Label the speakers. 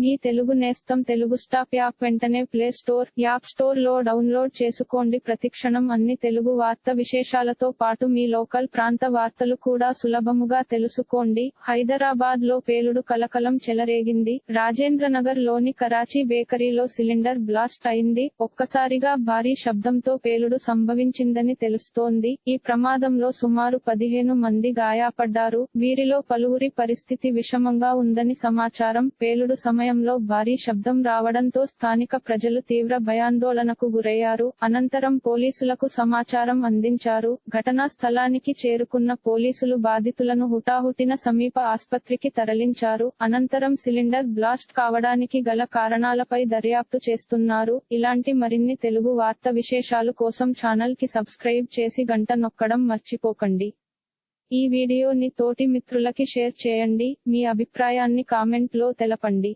Speaker 1: మీ తెలుగు నేస్తం Telugu stop app వెంటనే play store app స్టోర్లో డౌన్లోడ్ చేసుకోండి. ప్రతిక్షణం అన్ని తెలుగు వార్త విశేషాలతో పాటు మీ లోకల్ ప్రాంత వార్తలు కూడా సులభముగా తెలుసుకోండి. హైదరాబాద్లో పేలుడు కలకలం చెలరేగింది. రాజేంద్రనగర్లోని కరాచీ బేకరీలో సిలిండర్ బ్లాస్ట్ అయింది. ఒక్కసారిగా భారీ శబ్దంతో పేలుడు సంభవించిందని తెలుస్తోంది. ఈ ప్రమాదంలో సుమారు పదిహేను మంది గాయపడ్డారు. వీరిలో పలువురి పరిస్థితి విషమంగా ఉందని సమాచారం. పేలుడు సమయం సమయంలో భారీ శబ్దం రావడంతో స్థానిక ప్రజలు తీవ్ర భయాందోళనకు గురయ్యారు. అనంతరం పోలీసులకు సమాచారం అందించారు. ఘటనా స్థలానికి చేరుకున్న పోలీసులు బాధితులను హుటాహుటిన సమీప ఆస్పత్రికి తరలించారు. అనంతరం సిలిండర్ బ్లాస్ట్ కావడానికి గల కారణాలపై దర్యాప్తు చేస్తున్నారు. ఇలాంటి మరిన్ని తెలుగు వార్త విశేషాలు కోసం ఛానల్కి సబ్స్క్రైబ్ చేసి గంట నొక్కడం మర్చిపోకండి. ఈ వీడియోని తోటి మిత్రులకి షేర్ చేయండి. మీ అభిప్రాయాన్ని కామెంట్లో తెలపండి.